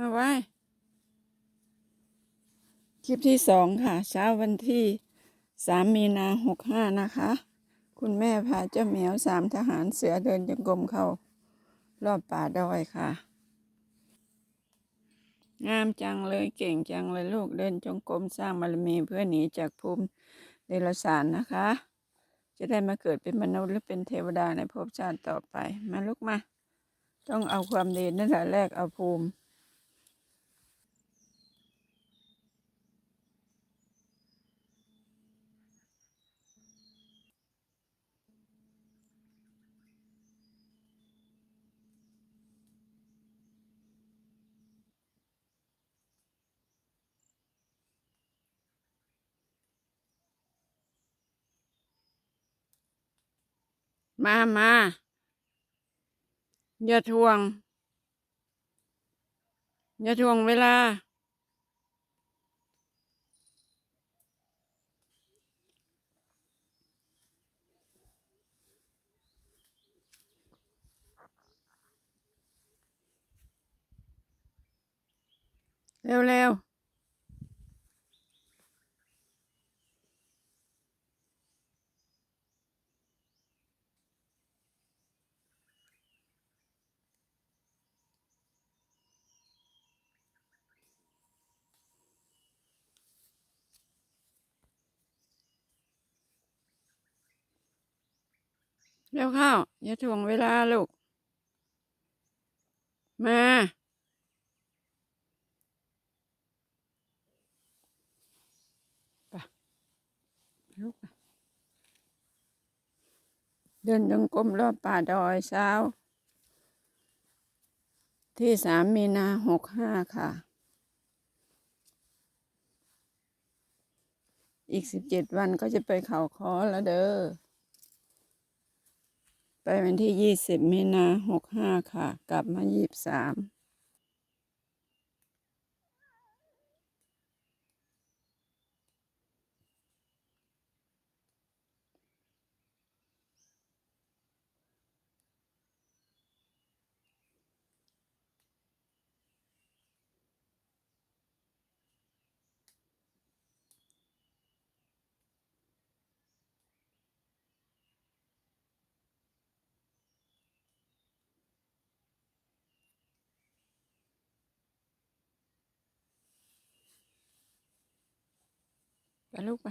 มาไว้ คลิปที่สองค่ะ เช้าวันที่สามมีนาหกห้านะคะ คุณแม่พาเจ้าเหมียวสามทหารเสือเดินจงกรมเข้ารอบป่าดอยค่ะ งามจังเลยเก่งจังเลยลูกเดินจงกรมสร้างบารมีเพื่อหนีจากภูมิเดรัจฉานนะคะ จะได้มาเกิดเป็นมนุษย์หรือเป็นเทวดาในภพชาติต่อไป มาลูกมา ต้องเอาความดีนั่นแหละแรกเอาภูมิ มามาอย่าทวง อย่าทวงเวลา เร็วเร็วเร็วข้าอย่าทวงเวลาลูก มาไปลูกไปเดินจงกรมรอบป่าดอยเช้า ที่สามมีนาหกห้าค่ะ อีกสิบเจ็ดวันก็จะไปเขาคอแล้วเด้อ ไปวันที่ยี่สิบมีนาหกห้าค่ะ กลับมายี่สิบสาม ลูกไป